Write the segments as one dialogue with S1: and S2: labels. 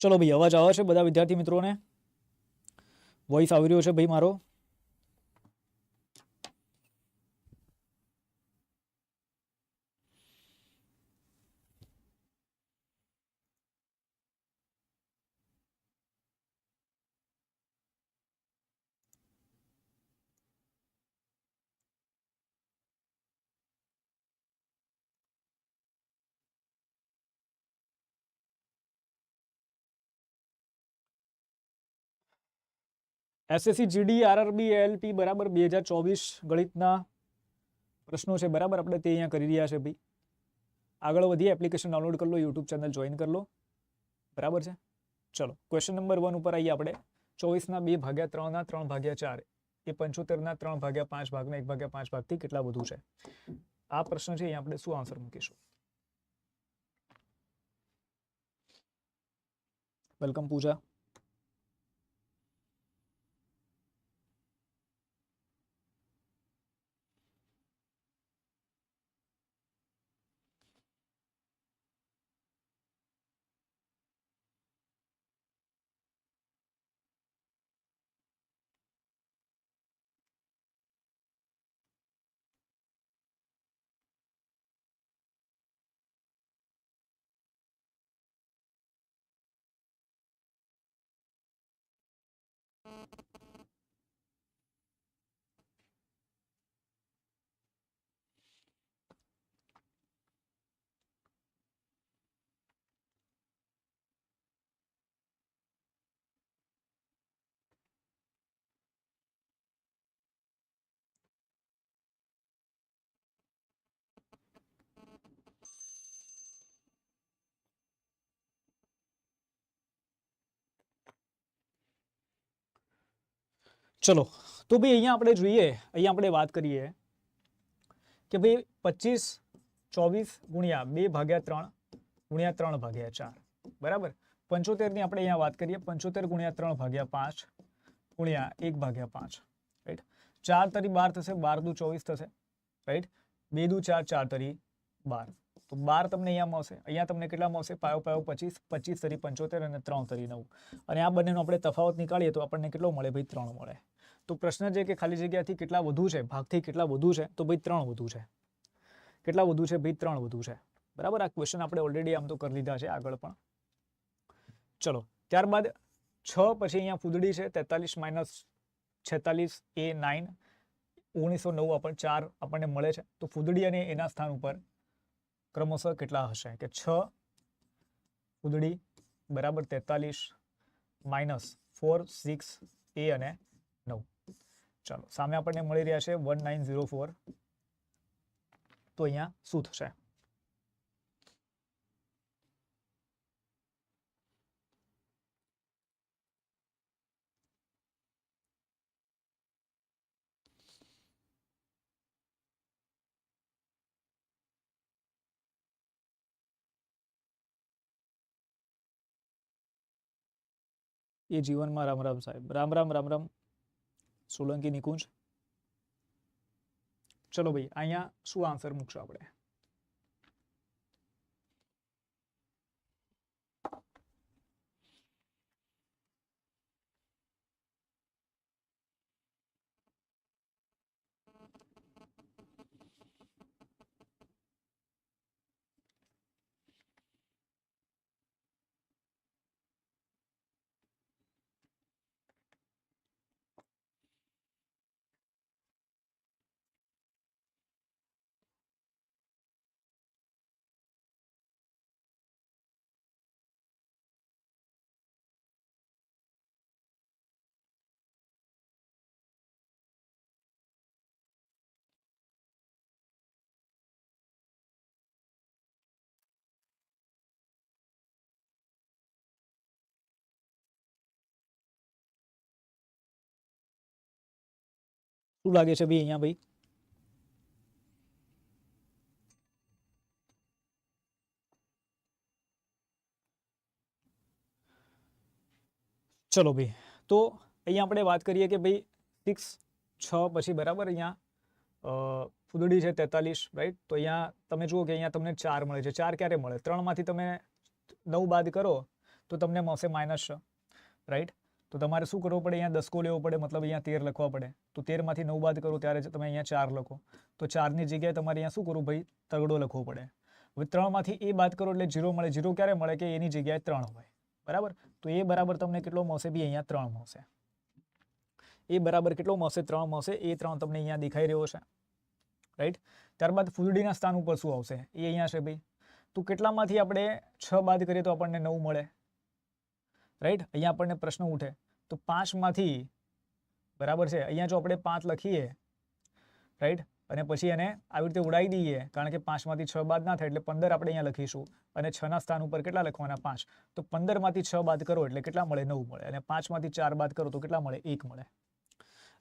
S1: ચલો ભાઈ અવાજ આવે છે બધા વિદ્યાર્થી મિત્રોને? વોઇસ આવી રહ્યો છે ભાઈ મારો. એસએસસી જીડી આરઆરબી એલપી બરાબર બે હજાર ચોવીસ ગણિતના પ્રશ્નો છે બરાબર આપણે તે અહીંયા કરી રહ્યા છે ભાઈ આગળ વધીએ એપ્લિકેશન ડાઉનલોડ કરી લો યુટ્યુબ ચેનલ જોઈન કરી લો બરાબર છે ચલો ક્વેશ્ચન નંબર વન ઉપર આવીએ આપણે ચોવીસના બે ભાગ્યા ત્રણના ત્રણ ભાગ્યા ચાર એ પંચોતેરના ત્રણ ભાગ્યા પાંચ ભાગના એક ભાગ્યા પાંચ ભાગથી કેટલા વધુ છે આ પ્રશ્ન છે અહીંયા આપણે શું આન્સર મૂકીશું વેલકમ પૂજા ચલો તો ભાઈ અહીંયા આપણે જોઈએ અહીંયા આપણે વાત કરીએ કે ભાઈ પચીસ ચોવીસ ગુણ્યા બે ભાગ્યા ત્રણ ગુણ્યા ત્રણ ભાગ્યા ચાર બરાબર પંચોતેરની આપણે અહીંયા વાત કરીએ પંચોતેર ગુણ્યા ત્રણ ભાગ્યા પાંચ ગુણ્યા એક ભાગ્યા પાંચ રાઈટ ચાર તરી બાર થશે બાર દુ ચોવીસ થશે રાઈટ બે દુ ચાર ચાર તરી બાર તો બાર તમને અહીંયા મળશે. અહીંયા તમને કેટલા મળશે? પાયો પાયો પચીસ પચીસ તરી પંચોતેર અને ત્રણ તરી નવ. અને આ બંનેનો આપણે તફાવત નીકાળીએ તો આપણને કેટલો મળે? ભાઈ ત્રણ મળે. તો પ્રશ્ન છે કે ખાલી જગ્યાથી કેટલા વધુ છે? ભાગથી કેટલા વધુ છે? તો ભાઈ ત્રણ વધુ છે. કેટલા વધુ છે? ભાઈ ત્રણ વધુ છે. બરાબર? આ ક્વેશ્ચન આપણે ઓલરેડી આમ તો કરી લીધા છે આગળ પણ. ચલો, ત્યારબાદ છ પછી અહીંયા ફૂદડી છે, તેતાલીસ માઇનસ છેતાલીસ, એ નાઇન, ઓગણીસો નવ આપણને ચાર આપણને મળે છે. તો ફૂદડી અને એના સ્થાન ઉપર ક્રમશઃ કેટલા હશે? કે છ, ઉદડી, બરાબર તેતાલીસ, માઇનસ ફોર, સિક્સ, એ અને નવ. ચાલો, સામે આપણને મળી રહ્યા છે વન નાઇન ઝીરો ફોર. તો અહીંયા શું થશે? એ જીવનમાં રામ રામ સાહેબ. રામ રામ રામ રામ. સોલંકી નિકુંજ. ચલો ભાઈ, અહીંયા શું આન્સર મૂકશો આપણે? શું લાગે છે ભાઈ અહીંયા ભાઈ? ચલો ભાઈ, તો અહીંયા આપણે વાત કરીએ કે ભાઈ સિક્સ છ પછી બરાબર અહીંયા ફૂદડી છે તેતાલીસ રાઈટ તો અહીંયા તમે જુઓ કે અહીંયા તમને ચાર મળે છે. ચાર ક્યારે મળે? ત્રણમાંથી તમે નવ બાદ કરો તો તમને મળશે માઇનસ છ રાઈટ તો તમારે શું કરવું પડે? અહીંયા દસકો લેવો પડે, મતલબ અહીંયા તેર લખવા પડે. તો તેરમાંથી નવ બાદ કરો, ત્યારે તમે અહીંયા ચાર લખો. તો ચારની જગ્યાએ તમારે અહીંયા શું કરવું ભાઈ? તગડો લખવો પડે. હવે ત્રણમાંથી એ બાદ કરો એટલે જીરો મળે. જીરો ક્યારે મળે? કે એની જગ્યાએ ત્રણ હોય. બરાબર? તો એ બરાબર તમને કેટલો મળશે બી? અહીંયા ત્રણ મળશે. એ બરાબર કેટલો મળશે? ત્રણ મળશે. એ ત્રણ તમને અહીંયા દેખાઈ રહ્યો છે. રાઈટ ત્યારબાદ ફૂલડીના સ્થાન ઉપર શું આવશે? એ અહીંયા છે ભાઈ. તો કેટલામાંથી આપણે છ બાદ કરીએ તો આપણને નવ મળે. રાઈટ અહીંયા આપણને પ્રશ્ન ઉઠે. તો પાંચમાંથી, બરાબર છે? અહીંયા જો આપણે પાંચ લખીએ રાઈટ અને પછી એને આવી રીતે ઉડાવી દઈએ, કારણ કે પાંચમાંથી છ બાદ ના થાય એટલે પંદર આપણે અહીંયા લખીશું. અને છના સ્થાન ઉપર કેટલા લખવાના? પાંચ. તો પંદરમાંથી છ બાદ કરો એટલે કેટલા મળે? નવ મળે. અને પાંચમાંથી ચાર બાદ કરો તો કેટલા મળે? એક મળે.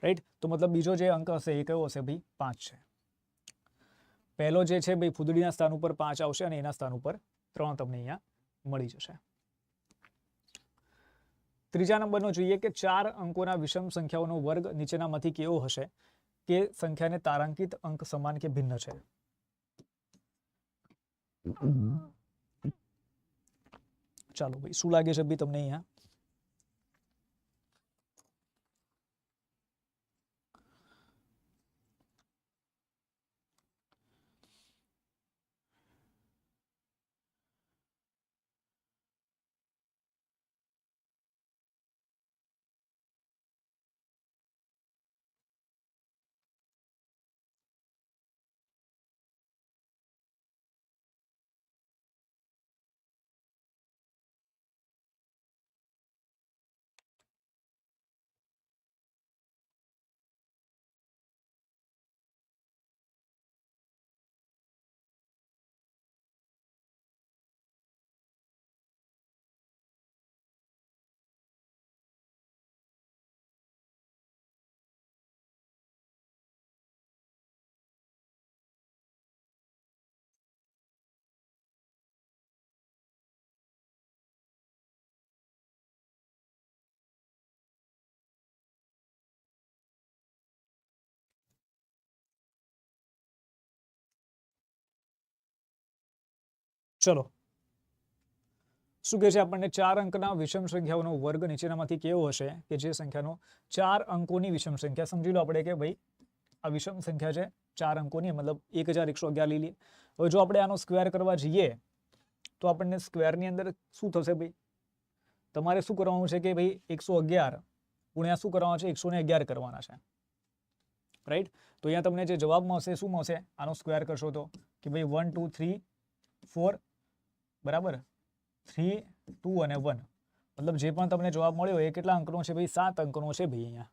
S1: રાઈટ તો મતલબ બીજો જે અંક હશે એ કયો હશે ભાઈ? પાંચ છે. પહેલો જે છે ભાઈ, ફૂદડીના સ્થાન ઉપર પાંચ આવશે અને એના સ્થાન ઉપર ત્રણ તમને અહીંયા મળી જશે. ત્રીજા નંબરનો જોઈએ કે ચાર અંકોના વિષમ સંખ્યાઓનો વર્ગ નીચેનામાંથી કેવો હશે? કે સંખ્યાને તારાંકિત અંક સમાન કે ભિન્ન છે? ચાલો ભાઈ, શું લાગે છે ભાઈ તમને અહીંયા? ચલો. શું કહે છે આપણને ચાર અંકના વિષમ સંખ્યાઓનો વર્ગ નીચેનામાંથી કેવો હશે? કે જે સંખ્યાનો ચાર અંકોની વિષમ સંખ્યા સમજી લો આપણે કે ભાઈ, આ વિષમ સંખ્યા છે ચાર અંકોની, મતલબ એક હજાર એકસો અગિયાર લઈ લઈએ હવે જો આપણે આનો સ્ક્વેર કરવા જઈએ, તો આપણને સ્ક્વેરની અંદર શું થશે ભાઈ? તમારે શું કરવાનું છે કે ભાઈ, એકસો અગિયાર ગુણ્યા શું કરવાનું છે? એકસો અગિયાર કરવાના છે. રાઈટ તો અહીંયા તમને જે જવાબ મળશે, શું મળશે? આનો સ્ક્વેર કરશો તો, કે ભાઈ વન ટુ થ્રી ફોર બરાબર થ્રી ટુ અને વન મતલબ જે પણ તમને જવાબ મળ્યો એ કેટલા અંકનો છે ભાઈ સાત અંકનો છે ભાઈ અહીંયા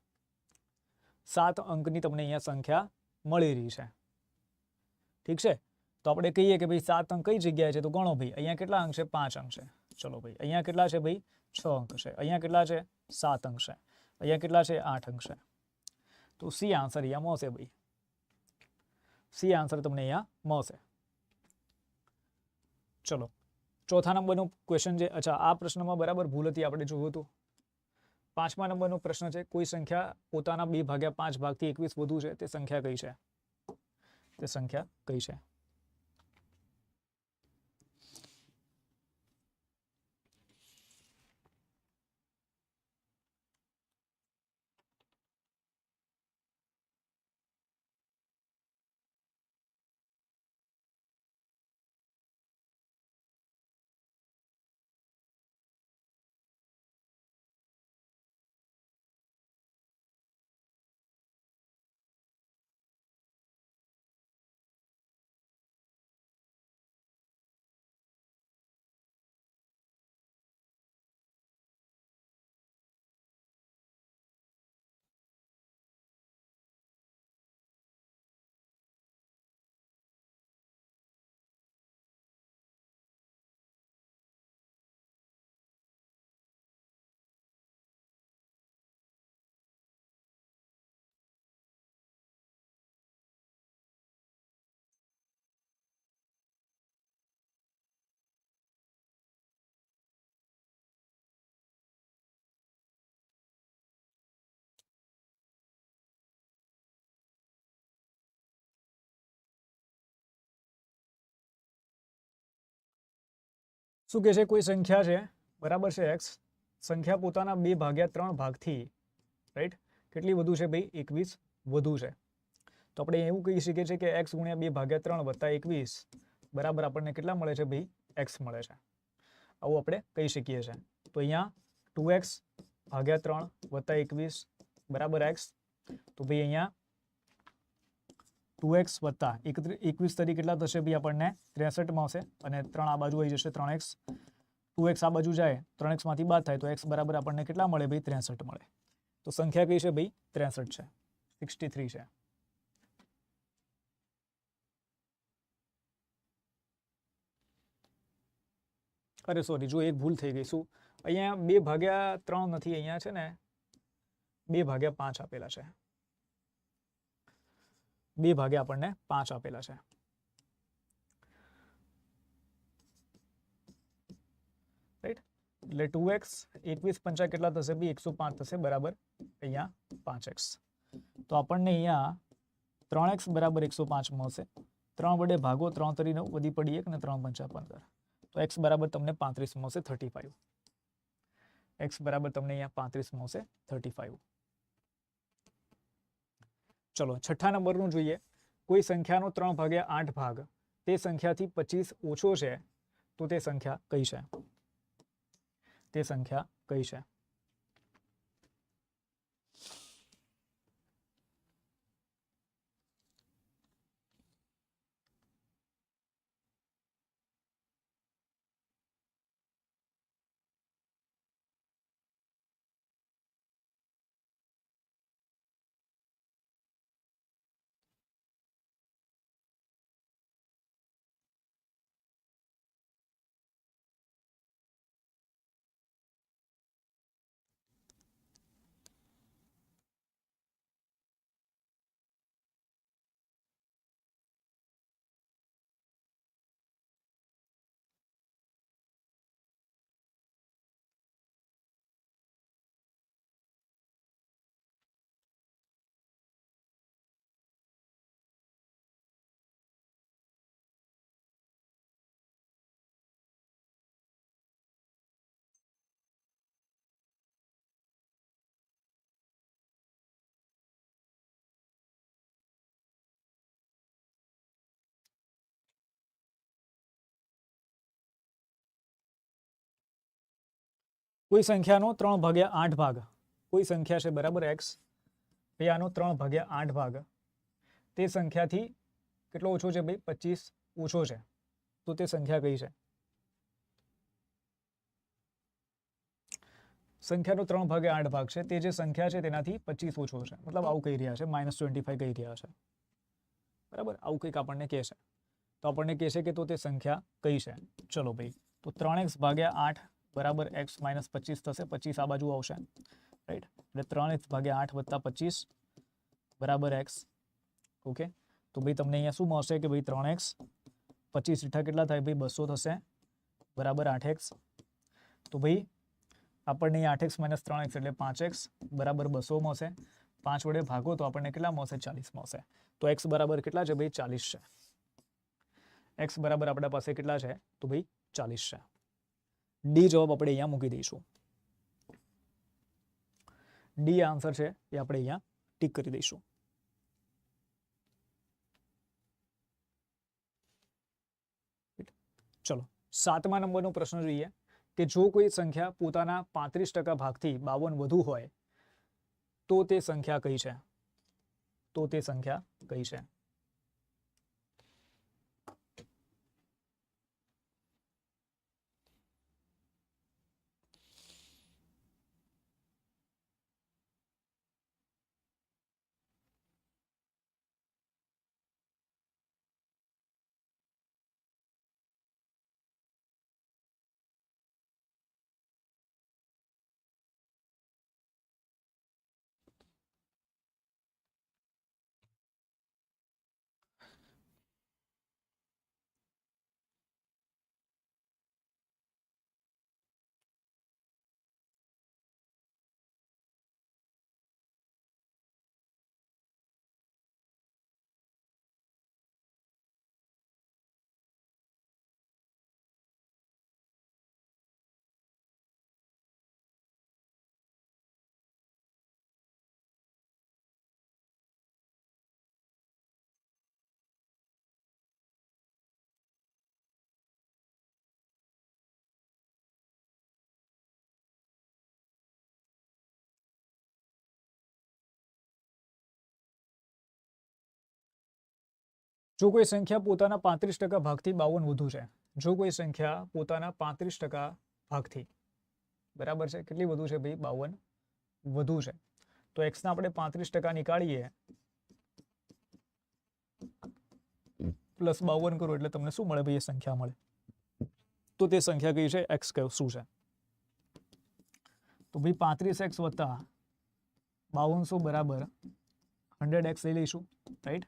S1: સાત અંકની તમને અહીંયા સંખ્યા મળી રહી છે ઠીક છે તો આપણે કહીએ કે ભાઈ સાત અંક કઈ જગ્યાએ છે તો ગણો ભાઈ અહીંયા કેટલા અંક છે પાંચ અંક છે ચલો ભાઈ અહીંયા કેટલા છે ભાઈ છ અંક છે અહીંયા કેટલા છે સાત અંક છે અહીંયા કેટલા છે આઠ અંક છે તો સી આન્સર અહીંયા મળશે ભાઈ સી આન્સર તમને અહીંયા મળશે ચલો ચોથા નંબરનો ક્વેશ્ચન છે. અચ્છા, આ પ્રશ્નમાં બરાબર ભૂલ હતી આપણે જોયું હતું. પાંચમા નંબરનો પ્રશ્ન છે, કોઈ સંખ્યા પોતાના બે ભાગ્યા પાંચ ભાગથી એકવીસ વધુ છે, તે સંખ્યા કઈ છે? તે સંખ્યા કઈ છે? શું કહે છે કોઈ સંખ્યા છે બરાબર છે એક્સ સંખ્યા પોતાના બે ભાગ્યા ત્રણ ભાગથી રાઈટ કેટલી વધુ છે ભાઈ એકવીસ વધુ છે તો આપણે એવું કહી શકીએ છીએ કે એક્સ ગુણ્યા બે ભાગ્યા ત્રણ વત્તા એકવીસ બરાબર આપણને કેટલા મળે છે ભાઈ એક્સ મળે છે આવું આપણે કહી શકીએ છીએ તો અહીંયા ટુ એક્સ ભાગ્યા ત્રણ વત્તા એકવીસ બરાબર એક્સ તો ભાઈ અહીંયા ટુ એક્સ વત્તા એકવીસ તરીકે કેટલા થશે ભાઈ આપણને? ત્રેસઠ આવશે અને ત્રણ આ બાજુ આવી જશે ત્રણ એક્સ. ટુ એક્સ આ બાજુ જાય, ત્રણ એક્સમાંથી બાદ થાય, તો એક્સ બરાબર આપણને કેટલા મળે ભાઈ? ત્રેસઠ મળે. તો સંખ્યા કઈ છે ભાઈ? ત્રેસઠ છે. સિક્સટી થ્રી છે. અરે સોરી જો એક ભૂલ થઈ ગઈ, શું? અહીંયા બે ભાગ્યા ત્રણ નથી, અહીંયા છે ને? બે ભાગ્યા પાંચ આપેલા છે. બે ભાગ્યા આપણને પાંચ આપેલા છે રાઈટ એટલે ટુ એક્સ એકવીસ પંચા કેટલા થશે બી એકસો પાંચ થશે બરાબર અહીંયા પાંચ એક્સ તો આપણને અહીંયા ત્રણ એક્સ બરાબર એકસો પાંચ મળશે ત્રણ વડે ભાગો ત્રણ તરી નવ વધી પડી એક ને ત્રણ પંચા પંદર તો એક્સ બરાબર તમને પાંત્રીસ મળશે થર્ટી ફાઈવ એક્સ બરાબર તમને અહીંયા પાંત્રીસ મળશે થર્ટી ફાઈવ ચલો, છઠ્ઠા નંબરનું જોઈએ. કોઈ સંખ્યાનો ત્રણ ભાગ્યા આઠ ભાગ. તે સંખ્યાથી પચીસ ઓછો છે, તો તે સંખ્યા કઈ છે? તે સંખ્યા કઈ છે? કોઈ સંખ્યાનો ત્રણ ભાગ્યા આઠ ભાગ કોઈ સંખ્યા છે બરાબર એક્સ ભાઈ આનો ત્રણ ભાગ્યા આઠ ભાગ તે સંખ્યાથી કેટલો ઓછો છે ભાઈ પચીસ ઓછો છે તો તે સંખ્યા કઈ છે સંખ્યાનો ત્રણ ભાગે આઠ ભાગ છે તે જે સંખ્યા છે તેનાથી પચીસ ઓછો છે મતલબ આવું કહી રહ્યા છે માઇનસ ટ્વેન્ટી ફાઈવ કહી રહ્યા છે બરાબર આવું કંઈક આપણને કહે છે તો આપણને કહે છે કે તો તે સંખ્યા કઈ છે ચલો ભાઈ તો ત્રણ એક્સ ભાગ્યા આઠ બરાબર એક્સ માઇનસ પચીસ થશે પચીસ આ બાજુ આવશે રાઈટ એટલે ત્રણ એક્સ ભાગ્યા આઠ વત્તા પચીસ બરાબર એક્સ ઓકે તો ભાઈ તમને અહીંયા શું મળશે કે ભાઈ ત્રણ એક્સ પચીસ રીઠા કેટલા થાય ભાઈ બસો થશે બરાબર આઠ એક્સ તો ભાઈ આપણને અહીં આઠ એક્સ માઇનસ ત્રણ એક્સ એટલે પાંચ એક્સ બરાબર બસો મળશે પાંચ વડે ભાગો તો આપણને કેટલા મળશે ચાલીસ મળશે તો એક્સ બરાબર કેટલા છે ભાઈ ચાલીસ છે એક્સ બરાબર આપણા પાસે કેટલા છે તો ભાઈ ચાલીસ છે ડી જવાબ આપણે અહીંયા મૂકી દઈશું. ડી આન્સર છે, એ આપણે અહીંયા ટીક કરી દઈશું. ચલો, સાતમા નંબરનો પ્રશ્ન જોઈએ કે જો કોઈ સંખ્યા પોતાના પાંત્રીસ ટકા ભાગથી બાવન વધુ હોય, તો તે સંખ્યા કઈ છે? તો તે સંખ્યા કઈ છે? જો કોઈ સંખ્યા પોતાના પાંત્રીસ ટકા ભાગથી બાવન વધુ છે જો કોઈ સંખ્યા પોતાના પાંત્રીસ ટકા ભાગથી બરાબર છે કેટલી વધુ છે ભાઈ બાવન વધુ છે તો એક્સના આપણે પાંત્રીસ ટકા નીકાળીએ પ્લસ બાવન કરો એટલે તમને શું મળે ભાઈ એ સંખ્યા મળે તો તે સંખ્યા કઈ છે એક્સ શું છે તો ભાઈ પાંત્રીસ એક્સ વત્તા બાવનસો બરાબર હંડ્રેડ એક્સ લઈ લઈશું રાઈટ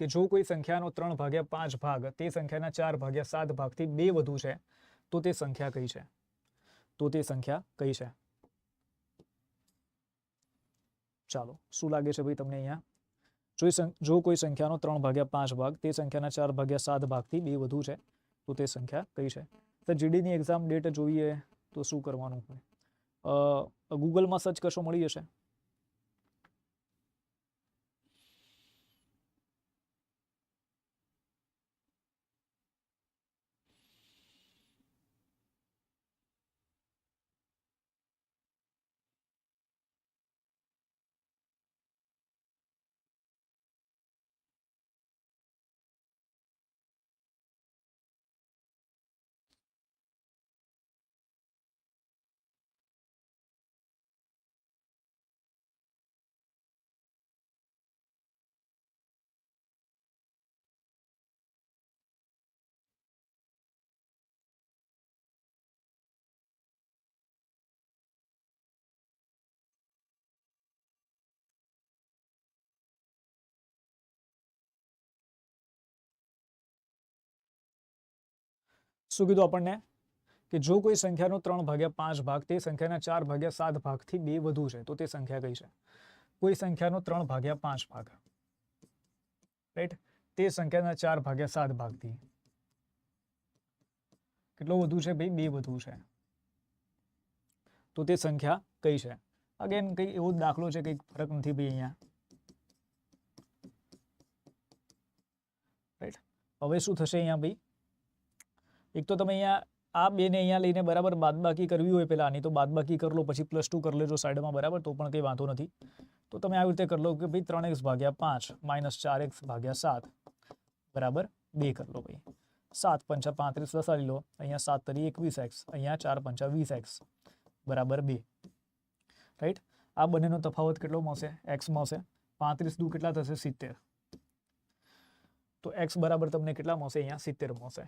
S1: કે જો કોઈ સંખ્યાનો ત્રણ ભાગ્યા પાંચ ભાગ, તે સંખ્યાના ચાર ભાગ્યા સાત ભાગથી બે વધુ છે, તો તે સંખ્યા કઈ છે? તો તે સંખ્યા કઈ છે? ચાલો, શું લાગે છે ભાઈ તમને અહીંયા? જો જો કોઈ સંખ્યાનો ત્રણ ભાગ્યા પાંચ ભાગ, તે સંખ્યાના ચાર ભાગ્યા સાત ભાગથી બે વધુ છે, તો તે સંખ્યા કઈ છે? તો જીડીની એક્ઝામ ડેટ જોઈએ, તો શું કરવાનું હોય? ગૂગલમાં સર્ચ કરશો, મળી જશે. શું કીધું આપણને કે જો કોઈ સંખ્યાનો ત્રણ ભાગ્યા પાંચ ભાગ, તે સંખ્યાના ચાર ભાગ્યા સાત ભાગથી બે વધુ છે, તો તે સંખ્યા કઈ છે? કોઈ સંખ્યાનો ત્રણ ભાગ્યા પાંચ ભાગ. રાઈટ તે સંખ્યાના ચાર ભાગ્યા સાત ભાગથી. કેટલો વધુ છે ભાઈ? બે વધુ છે. તો તે સંખ્યા કઈ છે? અગેન કંઈ એવો દાખલો છે, કંઈક ફરક નથી ભાઈ અહીંયા. રાઈટ હવે શું થશે અહીંયા ભાઈ? એક તો તમે અહીંયા આ બેને અહીંયા લઈને બરાબર બાદબાકી કરવી હોય પહેલાં આની તો બાદબાકી કરી લો પછી પ્લસ ટુ કરી લેજો સાઈડમાં બરાબર તો પણ કંઈ વાંધો નથી તો તમે આવી રીતે કરી લો કે ભાઈ ત્રણ એક્સ ભાગ્યા પાંચ માઇનસ ચાર એક્સ ભાગ્યા સાત બરાબર બે કરી લો ભાઈ સાત પંચા પાંત્રીસ વસાવી લો અહીંયા સાત તરી એકવીસ એક્સ અહીંયા ચાર પંચા વીસ એક્સ બરાબર બે રાઈટ આ બંનેનો તફાવત કેટલો મળશે એક્સ મળશે પાંત્રીસ દુ કેટલા થશે સિત્તેર તો એક્સ બરાબર તમને કેટલા મળશે અહીંયા સિત્તેર મળશે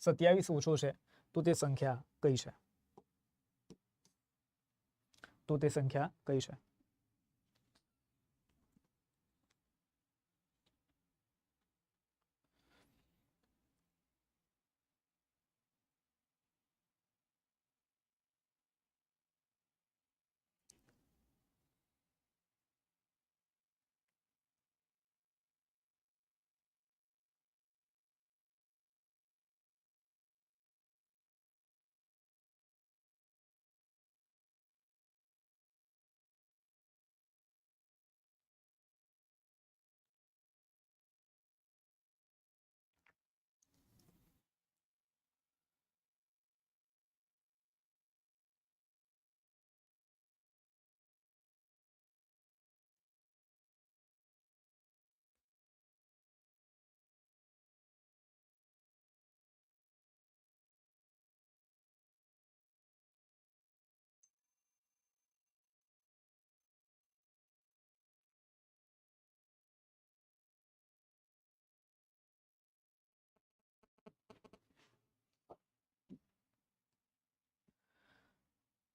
S1: સત્યાવીસ ઓછો છે તો તે સંખ્યા કઈ છે? તો તે સંખ્યા કઈ છે?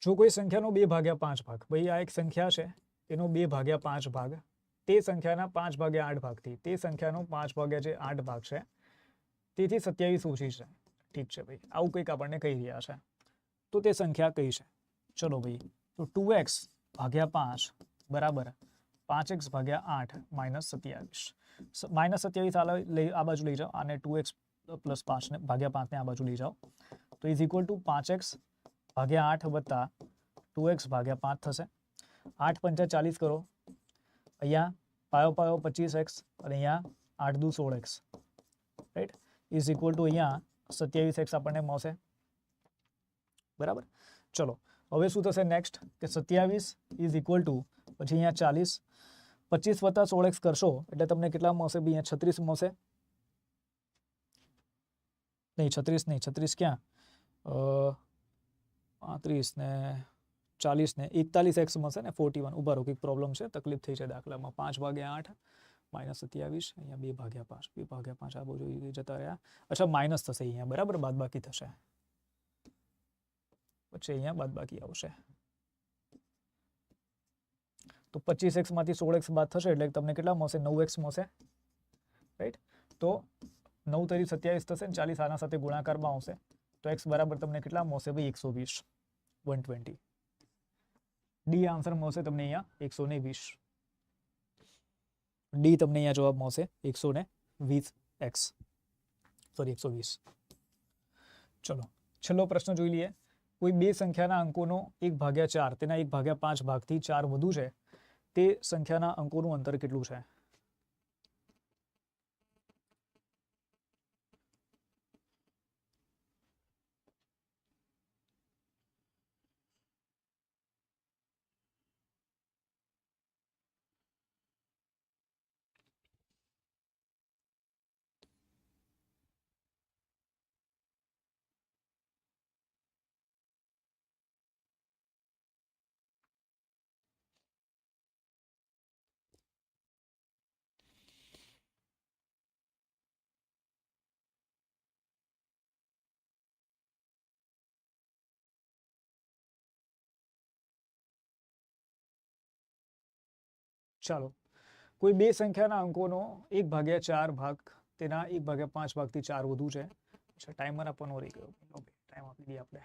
S1: જો કોઈ સંખ્યાનો બે ભાગ્યા પાંચ ભાગ, ભાઈ આ એક સંખ્યા છે, તેનો બે ભાગ્યા પાંચ ભાગ, તે સંખ્યાના પાંચ ભાગ્યા આઠ ભાગથી, તે સંખ્યાનો પાંચ ભાગ્યા જે આઠ ભાગ છે, તેથી સત્યાવીસ ઓછી છે. ઠીક છે ભાઈ, આવું કંઈક આપણને કહી રહ્યા છે. તો તે સંખ્યા કઈ છે? ચલો ભાઈ, તો ટુ એક્સ ભાગ્યા પાંચ, બરાબર, પાંચ એક્સ ભાગ્યા આઠ, માઇનસ સત્યાવીસ. માઇનસ સત્યાવીસ આ લઈ આ બાજુ લઈ જાઓ અને ટુ એક્સ પ્લસ પાંચને, ભાગ્યા પાંચને આ બાજુ લઈ જાઓ. તો ઇઝ ઇક્વલ ટુ પાંચ એક્સ ભાગ્યા આઠ વત્તા ટુ એક્સ ભાગ્યા પાંચ થશે આઠ પંચા ચાલીસ કરો અહીંયા પાયો પાયો પચીસ એક્સ અને અહીંયા આઠ દુ સોળ X right is equal to અહીંયા સત્યાવીસ એક્સ આપણને મળશે બરાબર ચલો હવે શું થશે નેક્સ્ટ કે સત્યાવીસ ઇઝ ઇક્વલ ટુ પછી અહીંયા ચાલીસ પચીસ વત્તા સોળ એક્સ કરશો એટલે તમને કેટલા મળશે બી અહીંયા છત્રીસ મળશે નહીં છત્રીસ નહીં છત્રીસ ક્યાં અ, પાંત્રીસ ને ચાલીસ ને એકતાલીસ એક્સ મળશે ને ફોર્ટી વન ઊભા રહો, કંઈક પ્રોબ્લેમ છે, તકલીફ થઈ છે દાખલામાં. પાંચ ભાગ્યા આઠ, માઇનસ સત્યાવીસ, અહીંયા બે ભાગ્યા પાંચ, બે ભાગ્યા પાંચ, આ બાજુ જતા રહ્યા. અચ્છા, માઇનસ થશે અહીંયા, બરાબર? બાદ બાકી થશે. પછી અહીંયા બાદ બાકી આવશે. તો પચીસ એક્સમાંથી સોળ એક્સ બાદ થશે, એટલે તમને કેટલા મળશે? નવ એક્સ મળશે. રાઈટ તો નવ તરી સત્યાવીસ થશે ને ચાલીસ આના સાથે ગુણાકારમાં આવશે. તો એક્સ બરાબર તમને કેટલા મળશે? ભાઈ, એકસો વીસ. વન ટ્વેન્ટી ડી આન્સર મળશે તમને અહીંયા એકસો ને વીસ ડી તમને અહીંયા જવાબ મળશે એકસો ને વીસ એક્સ સોરી એકસો વીસ ચલો છેલ્લો પ્રશ્ન જોઈ લઈએ કોઈ બે સંખ્યાના અંકોનો એક ભાગ્યા ચાર તેના એક ભાગ્યા પાંચ ભાગથી ચાર વધુ છે તે સંખ્યાના અંકોનું અંતર કેટલું છે ચાલો કોઈ બે સંખ્યાના અંકોનો એક ભાગ્યા ચાર ભાગ તેના એક ભાગ્યા પાંચ ભાગથી ચાર વધુ છે અચ્છા ટાઈમર આપવાનો રહી ગયો ઓકે ટાઈમ આપી દઈએ આપણે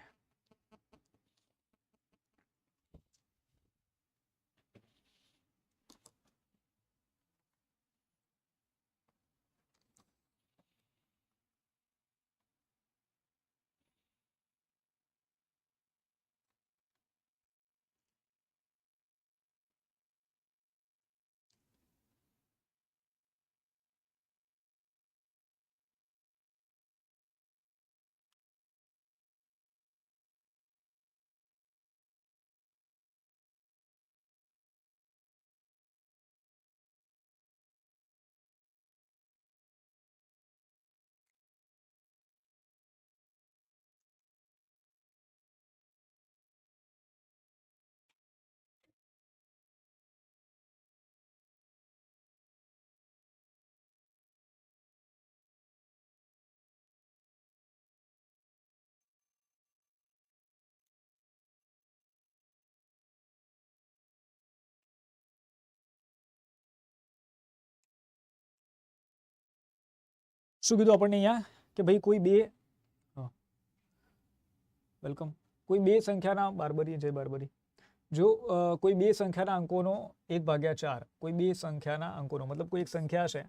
S1: શું કીધું આપણને અહીંયા કે ભાઈ કોઈ બે વેલકમ કોઈ બે સંખ્યાના બારબરી જય બારબરી જો અ, કોઈ બે સંખ્યાના અંકોનો એક ભાગ્યા ચાર કોઈ બે સંખ્યાના અંકોનો મતલબ કોઈ એક સંખ્યા છે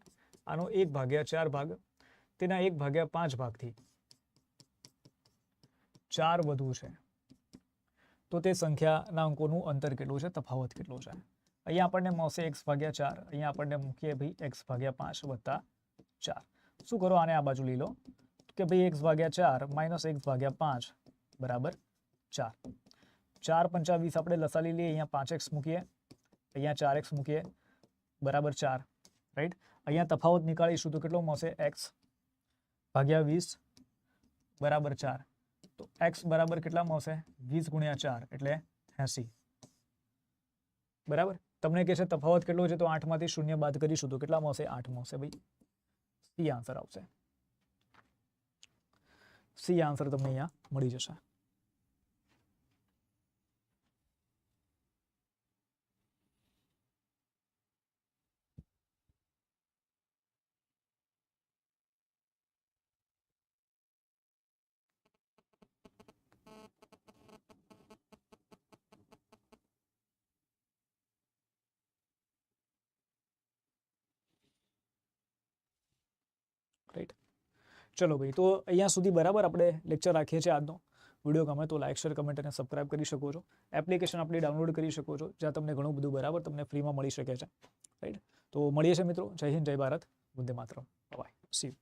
S1: આનો એક ભાગ્યા ચાર ભાગ તેના એક ભાગ્યા પાંચ ભાગથી ચાર વધુ છે તો તે સંખ્યાના અંકોનું અંતર કેટલું છે તફાવત કેટલો છે અહીંયા આપણને મળશે એક્સ ભાગ્યા ચાર અહીંયા આપણને મૂકીએ ભાઈ એક્સ ભાગ્યા પાંચ વત્તા ચાર શું કરો આને આ બાજુ લઈ લો કે ભાઈ એક્સ ભાગ્યા ચાર માઇનસ એક્સ ભાગ્યા પાંચ બરાબર ચાર ચાર પંચા વીસ આપણે લસાલી લઈએ અહીંયા પાંચ એક્સ મૂકીએ અહીંયા ચાર એક્સ મૂકીએ બરાબર ચાર રાઈટ અહીંયા તફાવત નીકાળીશું તો કેટલો મળશે એક્સ ભાગ્યા વીસ બરાબર ચાર તો એક્સ બરાબર કેટલા મળશે વીસ ગુણ્યા ચાર એટલે એંસી બરાબર તમને કહે છે તફાવત કેટલો છે તો આઠમાંથી શૂન્ય બાદ કરીશું તો કેટલા મળશે આઠ મળશે ભાઈ આન્સર આવશે. સી આન્સર તમને અહીંયા મળી જશે રાઈટ ચલો ભાઈ, તો અહીંયા સુધી બરાબર આપણે લેક્ચર રાખીએ છીએ આજનો વીડિયો ગમે તો લાઇક શેર કમેન્ટ અને સબસ્ક્રાઇબ કરી શકો છો. એપ્લિકેશન આપણે ડાઉનલોડ કરી શકો છો, જ્યાં તમને ઘણું બધું બરાબર તમને ફ્રીમાં મળી શકે છે. રાઈટ તો મળીએ છીએ મિત્રો. જય હિન્દ, જય ભારત. વંદે માત્ર બાય સી